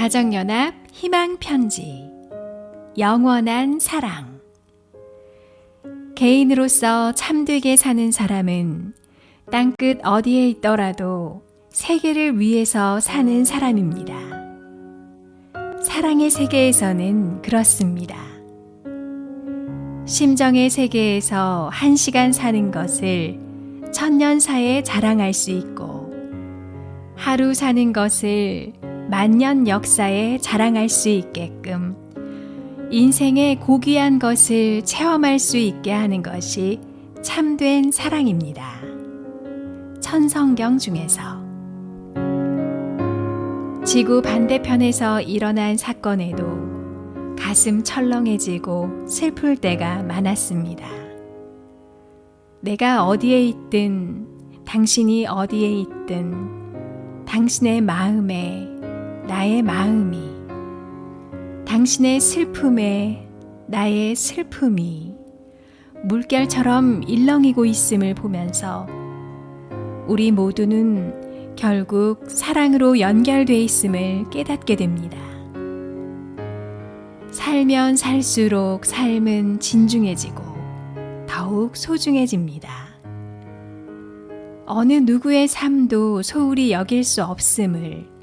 가정연합 희망편지 영원한 사랑 개인으로서 참되게 사는 사람은 땅끝 어디에 있더라도 세계를 위해서 사는 사람입니다. 사랑의 세계에서는 그렇습니다. 심정의 세계에서 한 시간 사는 것을 천년사에 자랑할 수 있고 하루 사는 것을 만년 역사에 자랑할 수 있게끔 인생의 고귀한 것을 체험할 수 있게 하는 것이 참된 사랑입니다. 천성경 중에서 지구 반대편에서 일어난 사건에도 가슴 철렁해지고 슬플 때가 많았습니다. 내가 어디에 있든 당신이 어디에 있든 당신의 마음에 나의 마음이 당신의 슬픔에 나의 슬픔이 물결처럼 일렁이고 있음을 보면서 우리 모두는 결국 사랑으로 연결돼 있음을 깨닫게 됩니다. 살면 살수록 삶은 진중해지고 더욱 소중해집니다. 어느 누구의 삶도 소홀히 여길 수 없음을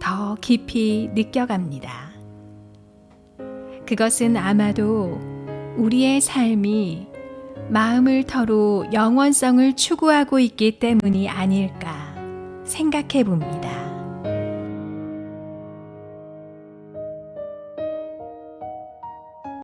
더 깊이 느껴갑니다. 그것은 아마도 우리의 삶이 마음을 터로 영원성을 추구하고 있기 때문이 아닐까 생각해 봅니다.